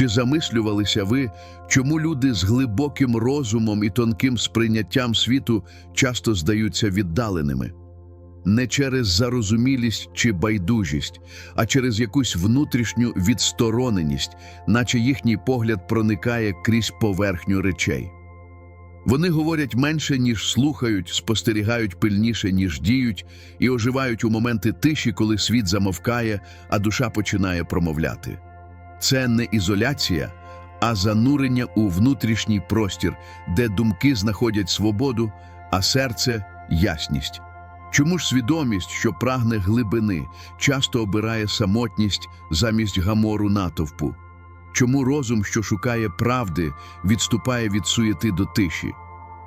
Чи замислювалися ви, чому люди з глибоким розумом і тонким сприйняттям світу часто здаються віддаленими? Не через зарозумілість чи байдужість, а через якусь внутрішню відстороненість, наче їхній погляд проникає крізь поверхню речей. Вони говорять менше, ніж слухають, спостерігають пильніше, ніж діють, і оживають у моменти тиші, коли світ замовкає, а душа починає промовляти. Це не ізоляція, а занурення у внутрішній простір, де думки знаходять свободу, а серце ясність. Чому ж свідомість, що прагне глибини, часто обирає самотність замість гамору натовпу? Чому розум, що шукає правди, відступає від суєти до тиші?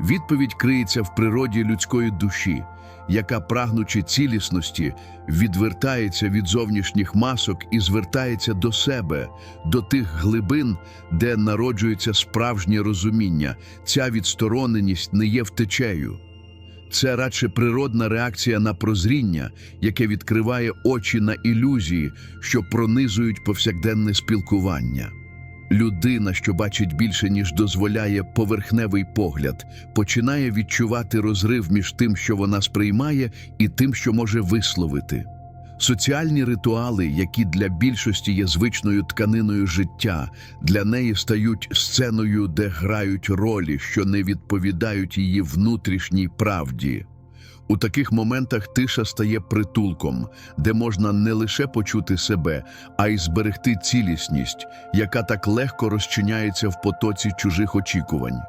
Відповідь криється в природі людської душі, яка, прагнучи цілісності, відвертається від зовнішніх масок і звертається до себе, до тих глибин, де народжується справжнє розуміння. Ця відстороненість не є втечею. Це радше природна реакція на прозріння, яке відкриває очі на ілюзії, що пронизують повсякденне спілкування. Людина, що бачить більше, ніж дозволяє поверхневий погляд, починає відчувати розрив між тим, що вона сприймає, і тим, що може висловити. Соціальні ритуали, які для більшості є звичною тканиною життя, для неї стають сценою, де грають ролі, що не відповідають її внутрішній правді. У таких моментах тиша стає притулком, де можна не лише почути себе, а й зберегти цілісність, яка так легко розчиняється в потоці чужих очікувань.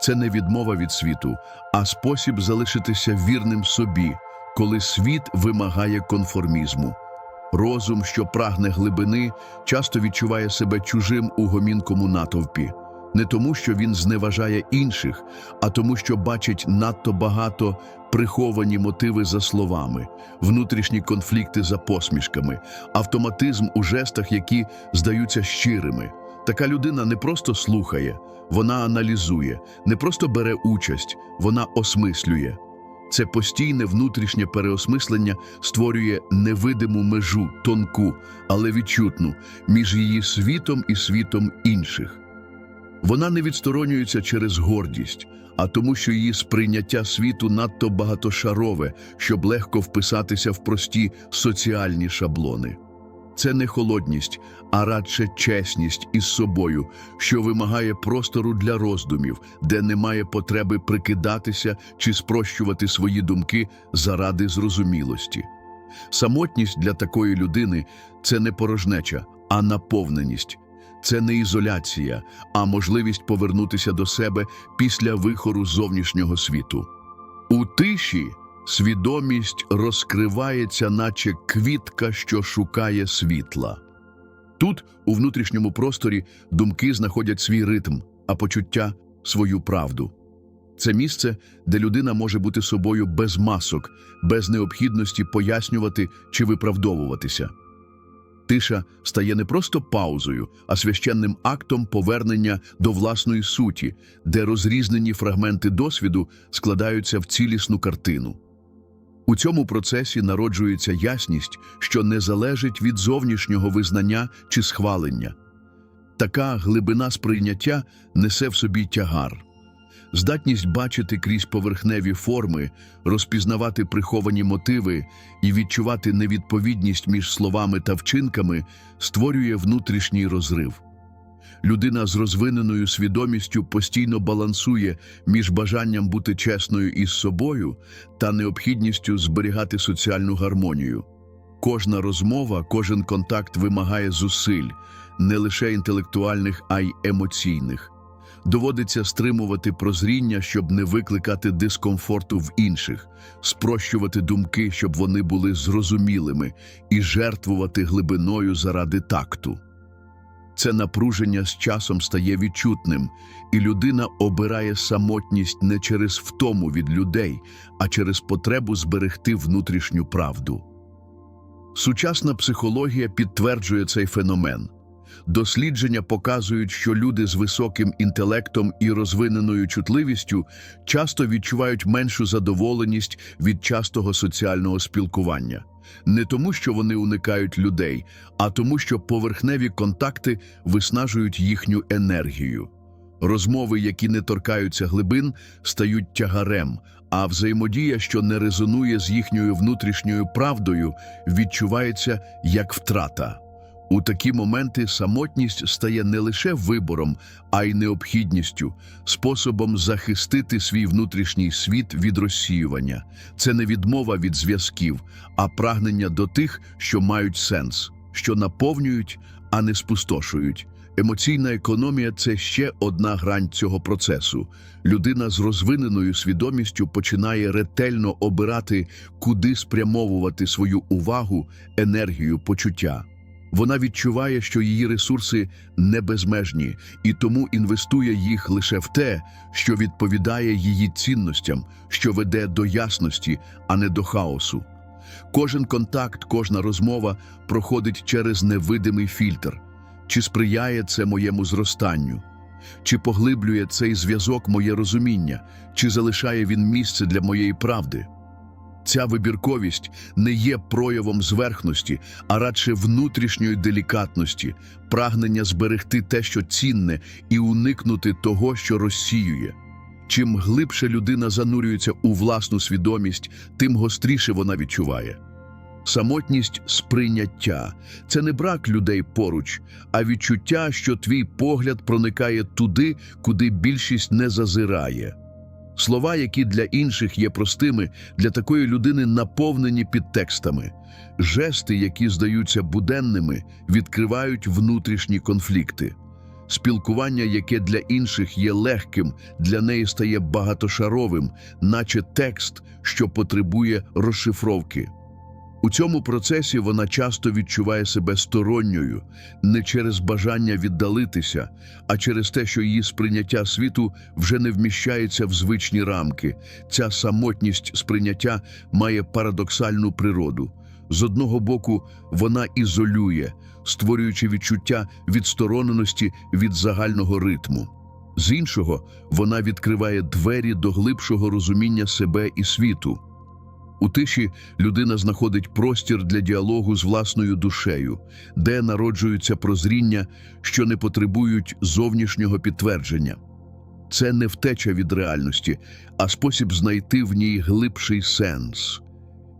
Це не відмова від світу, а спосіб залишитися вірним собі, коли світ вимагає конформізму. Розум, що прагне глибини, часто відчуває себе чужим у гомінкому натовпі. Не тому, що він зневажає інших, а тому, що бачить надто багато приховані мотиви за словами, внутрішні конфлікти за посмішками, автоматизм у жестах, які здаються щирими. Така людина не просто слухає, вона аналізує, не просто бере участь, вона осмислює. Це постійне внутрішнє переосмислення створює невидиму межу, тонку, але відчутну, між її світом і світом інших. Вона не відсторонюється через гордість, а тому, що її сприйняття світу надто багатошарове, щоб легко вписатися в прості соціальні шаблони. Це не холодність, а радше чесність із собою, що вимагає простору для роздумів, де немає потреби прикидатися чи спрощувати свої думки заради зрозумілості. Самотність для такої людини це не порожнеча, а наповненість. Це не ізоляція, а можливість повернутися до себе після вихору зовнішнього світу. У тиші свідомість розкривається, наче квітка, що шукає світла. Тут, у внутрішньому просторі, думки знаходять свій ритм, а почуття свою правду. Це місце, де людина може бути собою без масок, без необхідності пояснювати чи виправдовуватися. Тиша стає не просто паузою, а священним актом повернення до власної суті, де розрізнені фрагменти досвіду складаються в цілісну картину. У цьому процесі народжується ясність, що не залежить від зовнішнього визнання чи схвалення. Така глибина сприйняття несе в собі тягар. Здатність бачити крізь поверхневі форми, розпізнавати приховані мотиви і відчувати невідповідність між словами та вчинками створює внутрішній розрив. Людина з розвиненою свідомістю постійно балансує між бажанням бути чесною із собою та необхідністю зберігати соціальну гармонію. Кожна розмова, кожен контакт вимагає зусиль, не лише інтелектуальних, а й емоційних. Доводиться стримувати прозріння, щоб не викликати дискомфорту в інших, спрощувати думки, щоб вони були зрозумілими, і жертвувати глибиною заради такту. Це напруження з часом стає відчутним, і людина обирає самотність не через втому від людей, а через потребу зберегти внутрішню правду. Сучасна психологія підтверджує цей феномен. Дослідження показують, що люди з високим інтелектом і розвиненою чутливістю часто відчувають меншу задоволеність від частого соціального спілкування. Не тому, що вони уникають людей, а тому, що поверхневі контакти виснажують їхню енергію. Розмови, які не торкаються глибин, стають тягарем, а взаємодія, що не резонує з їхньою внутрішньою правдою, відчувається як втрата. У такі моменти самотність стає не лише вибором, а й необхідністю, способом захистити свій внутрішній світ від розсіювання. Це не відмова від зв'язків, а прагнення до тих, що мають сенс, що наповнюють, а не спустошують. Емоційна економія це ще одна грань цього процесу. Людина з розвиненою свідомістю починає ретельно обирати, куди спрямовувати свою увагу, енергію, почуття. Вона відчуває, що її ресурси не безмежні, і тому інвестує їх лише в те, що відповідає її цінностям, що веде до ясності, а не до хаосу. Кожен контакт, кожна розмова проходить через невидимий фільтр. Чи сприяє це моєму зростанню? Чи поглиблює цей зв'язок моє розуміння, чи залишає він місце для моєї правди? Ця вибірковість не є проявом зверхності, а радше внутрішньої делікатності, прагнення зберегти те, що цінне, і уникнути того, що розсіює. Чим глибше людина занурюється у власну свідомість, тим гостріше вона відчуває. Самотність сприйняття це не брак людей поруч, а відчуття, що твій погляд проникає туди, куди більшість не зазирає. Слова, які для інших є простими, для такої людини наповнені підтекстами. Жести, які здаються буденними, відкривають внутрішні конфлікти. Спілкування, яке для інших є легким, для неї стає багатошаровим, наче текст, що потребує розшифровки. У цьому процесі вона часто відчуває себе сторонньою, не через бажання віддалитися, а через те, що її сприйняття світу вже не вміщається в звичні рамки. Ця самотність сприйняття має парадоксальну природу. З одного боку, вона ізолює, створюючи відчуття відстороненості від загального ритму. З іншого, вона відкриває двері до глибшого розуміння себе і світу. У тиші людина знаходить простір для діалогу з власною душею, де народжуються прозріння, що не потребують зовнішнього підтвердження. Це не втеча від реальності, а спосіб знайти в ній глибший сенс,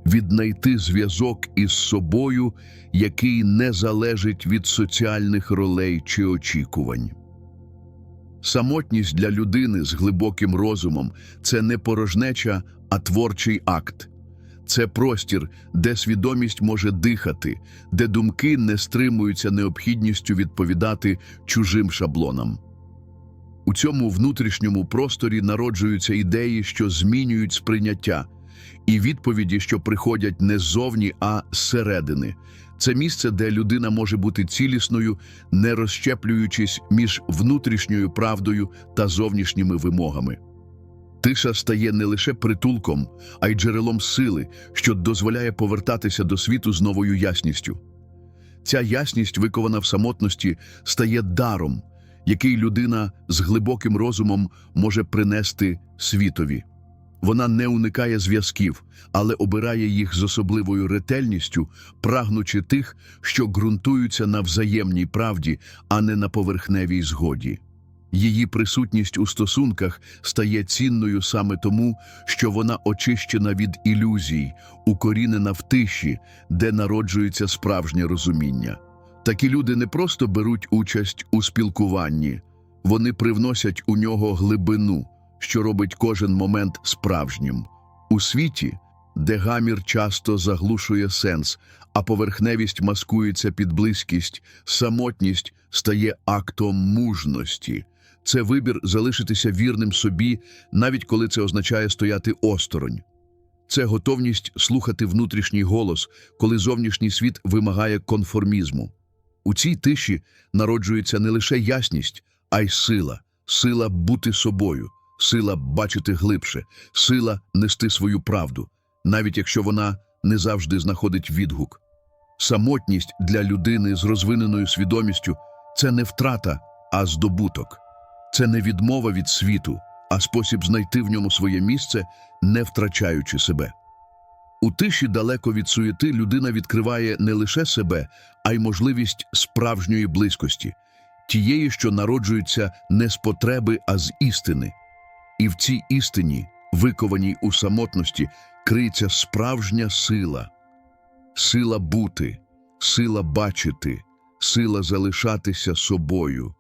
віднайти зв'язок із собою, який не залежить від соціальних ролей чи очікувань. Самотність для людини з глибоким розумом це не порожнеча, а творчий акт. Це простір, де свідомість може дихати, де думки не стримуються необхідністю відповідати чужим шаблонам. У цьому внутрішньому просторі народжуються ідеї, що змінюють сприйняття, і відповіді, що приходять не ззовні, а зсередини. Це місце, де людина може бути цілісною, не розщеплюючись між внутрішньою правдою та зовнішніми вимогами. Тиша стає не лише притулком, а й джерелом сили, що дозволяє повертатися до світу з новою ясністю. Ця ясність, викована в самотності, стає даром, який людина з глибоким розумом може принести світові. Вона не уникає зв'язків, але обирає їх з особливою ретельністю, прагнучи тих, що ґрунтуються на взаємній правді, а не на поверхневій згоді. Її присутність у стосунках стає цінною саме тому, що вона очищена від ілюзій, укорінена в тиші, де народжується справжнє розуміння. Такі люди не просто беруть участь у спілкуванні, вони привносять у нього глибину, що робить кожен момент справжнім. У світі, де гамір часто заглушує сенс, а поверхневість маскується під близькість, самотність стає актом мужності. Це вибір залишитися вірним собі, навіть коли це означає стояти осторонь. Це готовність слухати внутрішній голос, коли зовнішній світ вимагає конформізму. У цій тиші народжується не лише ясність, а й сила, сила бути собою, сила бачити глибше, сила нести свою правду, навіть якщо вона не завжди знаходить відгук. Самотність для людини з розвиненою свідомістю це не втрата, а здобуток. Це не відмова від світу, а спосіб знайти в ньому своє місце, не втрачаючи себе. У тиші далеко від суєти людина відкриває не лише себе, а й можливість справжньої близькості, тієї, що народжується не з потреби, а з істини. І в цій істині, викованій у самотності, криється справжня сила, сила бути, сила бачити, сила залишатися собою,